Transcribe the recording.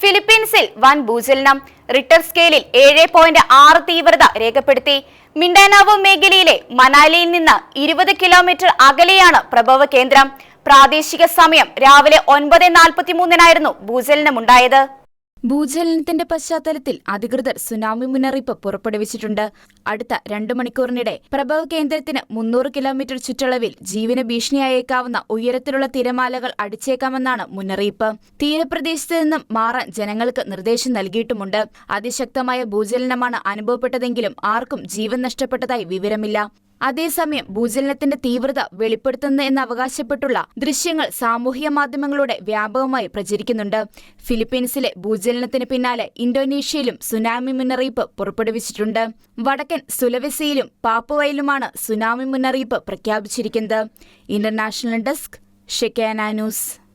ഫിലിപ്പീൻസിൽ വൻ ഭൂചലനം. റിട്ടർ സ്കെയിലിൽ ഏഴ് പോയിന്റ് ആറ് തീവ്രത രേഖപ്പെടുത്തി. മിണ്ടാനാവോ മേഖലയിലെ മനാലിയിൽ നിന്ന് ഇരുപത് കിലോമീറ്റർ അകലെയാണ് പ്രഭവ കേന്ദ്രം. പ്രാദേശിക സമയം രാവിലെ ഒൻപത് നാൽപ്പത്തിമൂന്നിനായിരുന്നു ഭൂചലനമുണ്ടായത്. ഭൂചലനത്തിന്റെ പശ്ചാത്തലത്തിൽ അധികൃതർ സുനാമി മുന്നറിയിപ്പ് പുറപ്പെടുവിച്ചിട്ടുണ്ട്. അടുത്ത രണ്ടു മണിക്കൂറിനിടെ പ്രഭവ കേന്ദ്രത്തിന് മുന്നൂറ് കിലോമീറ്റർ ചുറ്റളവിൽ ജീവന ഭീഷണിയായേക്കാവുന്ന ഉയരത്തിലുള്ള തിരമാലകൾ അടിച്ചേക്കാമെന്നാണ് മുന്നറിയിപ്പ്. തീരപ്രദേശത്ത് നിന്നും മാറാൻ ജനങ്ങൾക്ക് നിർദ്ദേശം നൽകിയിട്ടുമുണ്ട്. അതിശക്തമായ ഭൂചലനമാണ് അനുഭവപ്പെട്ടതെങ്കിലും ആർക്കും ജീവൻ നഷ്ടപ്പെട്ടതായി വിവരമില്ല. അതേസമയം ഭൂചലനത്തിന്റെ തീവ്രത വെളിപ്പെടുത്തുന്നു എന്ന് അവകാശപ്പെട്ടുള്ള ദൃശ്യങ്ങൾ സാമൂഹ്യ മാധ്യമങ്ങളുടെ വ്യാപകമായി പ്രചരിക്കുന്നുണ്ട്. ഫിലിപ്പീൻസിലെ ഭൂചലനത്തിന് പിന്നാലെ ഇന്തോനേഷ്യയിലും സുനാമി മുന്നറിയിപ്പ് പുറപ്പെടുവിച്ചിട്ടുണ്ട്. വടക്കൻ സുലവെസിയിലും പാപ്പുവയിലുമാണ് സുനാമി മുന്നറിയിപ്പ് പ്രഖ്യാപിച്ചിരിക്കുന്നത്. ഇന്റർനാഷണൽ ഡെസ്ക് ഷെക്കാന ന്യൂസ്.